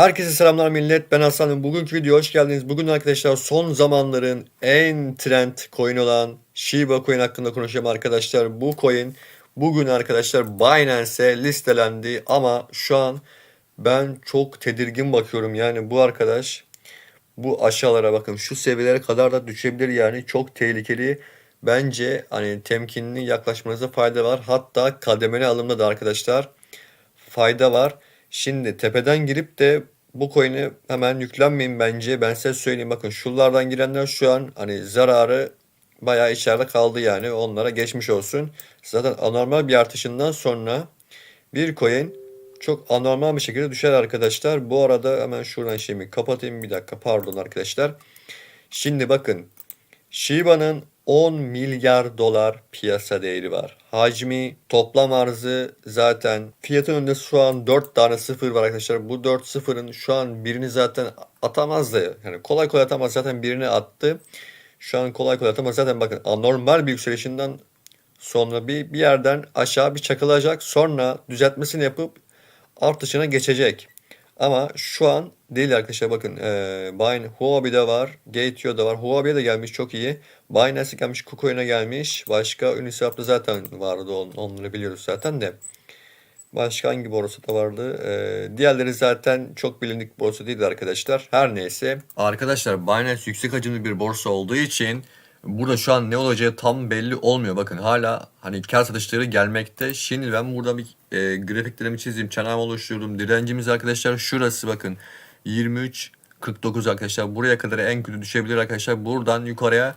Herkese selamlar millet. Ben Hasan. Bugünkü videoya hoş geldiniz. Bugün arkadaşlar son zamanların en trend coin olan Shiba Coin hakkında konuşacağım arkadaşlar. Bu coin bugün arkadaşlar Binance'e listelendi ama şu an ben çok tedirgin bakıyorum. Yani bu arkadaş bu aşağılara bakın şu seviyelere kadar da düşebilir yani çok tehlikeli. Bence hani temkinli yaklaşmanıza fayda var. Hatta kademeli alımda da arkadaşlar fayda var. Şimdi tepeden girip de bu coin'e hemen yüklenmeyin bence. Ben size söyleyeyim bakın şuralardan girenler şu an hani zararı bayağı içeride kaldı yani. Onlara geçmiş olsun. Zaten anormal bir artışından sonra bir coin çok anormal bir şekilde düşer arkadaşlar. Bu arada hemen şuradan şeyimi kapatayım bir dakika pardon arkadaşlar. Şimdi bakın Shiba'nın 10 milyar dolar piyasa değeri var. Hacmi, toplam arzı zaten fiyatın önünde şu an 4 tane sıfır var arkadaşlar. Bu 4 sıfırın şu an birini zaten atamazdı. Yani kolay kolay atamaz zaten birini attı. Şu an kolay kolay atamaz zaten bakın anormal bir yükselişinden sonra bir, bir yerden aşağı bir çakılacak. Sonra düzeltmesini yapıp artışına geçecek. Ama şu an değil arkadaşlar bakın e, Bine, Huobi'de var, Gate.io'da var. Huobi'ye de gelmiş çok iyi. Binance'e gelmiş, KuCoin'e gelmiş. Başka Uniswap'ta zaten vardı on, onları biliyoruz zaten de. Başka hangi borsada vardı? E, diğerleri zaten çok bilindik borsa değildi arkadaşlar. Her neyse. Arkadaşlar Binance yüksek hacimli bir borsa olduğu için burada şu an ne olacağı tam belli olmuyor. Bakın hala hani kar satışları gelmekte. Şimdi ben burada bir e, grafiklerimi çizeyim. Çanağımı oluşturdum. Direncimiz arkadaşlar şurası bakın. 23 49 arkadaşlar. Buraya kadar en kötü düşebilir arkadaşlar. Buradan yukarıya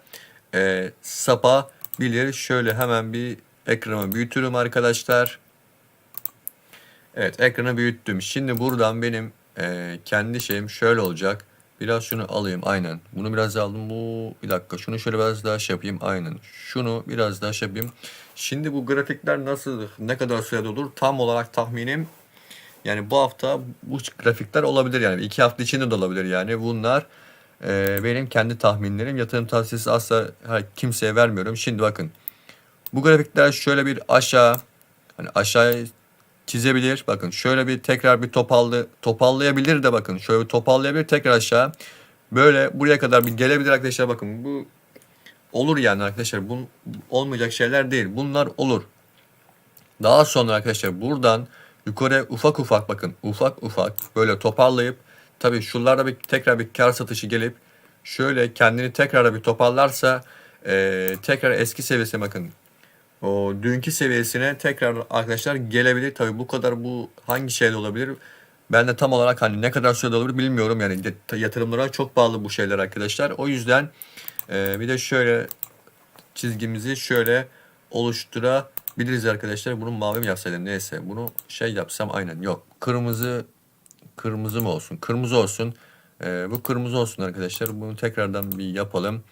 e, sapabilir. Şöyle hemen bir ekranımı büyütürüm arkadaşlar. Evet ekranı büyüttüm. Şimdi buradan benim e, kendi şeyim şöyle olacak. Biraz şunu alayım aynen. Bunu biraz aldım. Bu bir dakika şunu şöyle biraz daha şey yapayım aynen. Şunu biraz daha şey yapayım. Şimdi bu grafikler nasıl ne kadar sürede olur? Tam olarak tahminim yani bu hafta bu grafikler olabilir yani iki hafta içinde de olabilir yani bunlar e, benim kendi tahminlerim yatırım tavsiyesi asla ha, kimseye vermiyorum. Şimdi bakın bu grafikler şöyle bir aşağı hani aşağıya çizebilir. Bakın şöyle bir tekrar bir topallı topallayabilir de bakın şöyle bir topallayabilir tekrar aşağı. Böyle buraya kadar bir gelebilir arkadaşlar bakın bu olur yani arkadaşlar bu olmayacak şeyler değil. Bunlar olur. Daha sonra arkadaşlar buradan yukarı ufak ufak bakın ufak ufak böyle toparlayıp tabii şuralarda bir tekrar bir kar satışı gelip şöyle kendini tekrar bir toparlarsa e, tekrar eski seviyesine bakın o dünkü seviyesine tekrar arkadaşlar gelebilir. Tabii bu kadar bu hangi şeyde olabilir? Ben de tam olarak hani ne kadar sürede olabilir bilmiyorum. Yani yatırımlara çok bağlı bu şeyler arkadaşlar. O yüzden e, bir de şöyle çizgimizi şöyle oluşturabiliriz arkadaşlar. Bunu mavi mi yapsaydım neyse. Bunu şey yapsam aynen yok. Kırmızı kırmızı mı olsun? Kırmızı olsun. E, bu kırmızı olsun arkadaşlar. Bunu tekrardan bir yapalım.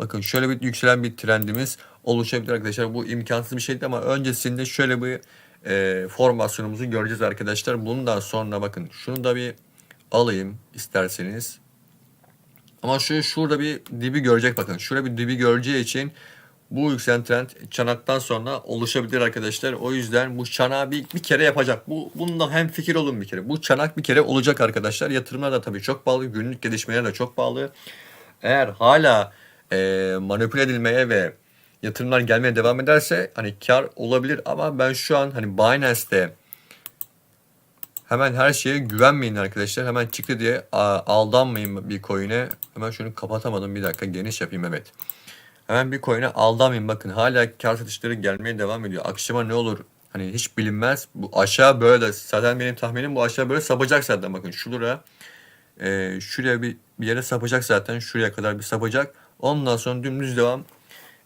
Bakın şöyle bir yükselen bir trendimiz oluşabilir arkadaşlar. Bu imkansız bir şeydi ama öncesinde şöyle bir e, formasyonumuzu göreceğiz arkadaşlar. Bundan sonra bakın şunu da bir alayım isterseniz. Ama şu şurada bir dibi görecek bakın. Şurada bir dibi göreceği için bu yükselen trend çanaktan sonra oluşabilir arkadaşlar. O yüzden bu çanağı bir, bir kere yapacak. Bu bununla hem fikir olun bir kere. Bu çanak bir kere olacak arkadaşlar. Yatırımlar da tabii çok bağlı. Günlük gelişmeler de çok bağlı. Eğer hala e, manipüle edilmeye ve yatırımlar gelmeye devam ederse hani kar olabilir ama ben şu an hani Binance'te hemen her şeye güvenmeyin arkadaşlar. Hemen çıktı diye aldanmayın bir coin'e. Hemen şunu kapatamadım bir dakika geniş yapayım evet. Hemen bir coin'e aldanmayın bakın hala kar satışları gelmeye devam ediyor. Akşama ne olur hani hiç bilinmez. Bu aşağı böyle zaten benim tahminim bu aşağı böyle sapacak zaten bakın şuraya. E, şuraya bir, bir yere sapacak zaten şuraya kadar bir sapacak. Ondan sonra dümdüz devam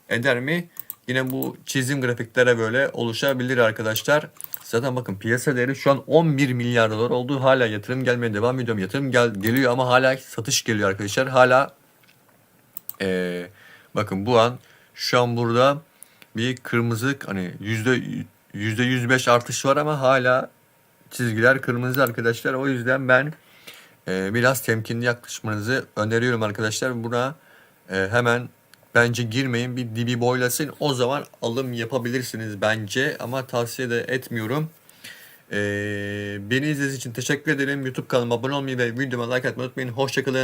eder mi? Yine bu çizim grafiklere böyle oluşabilir arkadaşlar. Zaten bakın piyasa değeri şu an 11 milyar dolar oldu. Hala yatırım gelmeye devam ediyorum. Yatırım gel geliyor ama hala satış geliyor arkadaşlar. Hala ee, bakın bu an şu an burada bir kırmızı hani yüzde yüzde 105 artış var ama hala çizgiler kırmızı arkadaşlar. O yüzden ben e, biraz temkinli yaklaşmanızı öneriyorum arkadaşlar. Buna e, hemen bence girmeyin bir dibi boylasın o zaman alım yapabilirsiniz bence ama tavsiye de etmiyorum. Ee, beni izlediğiniz için teşekkür ederim. YouTube kanalıma abone olmayı ve videoma like atmayı unutmayın. Hoşçakalın.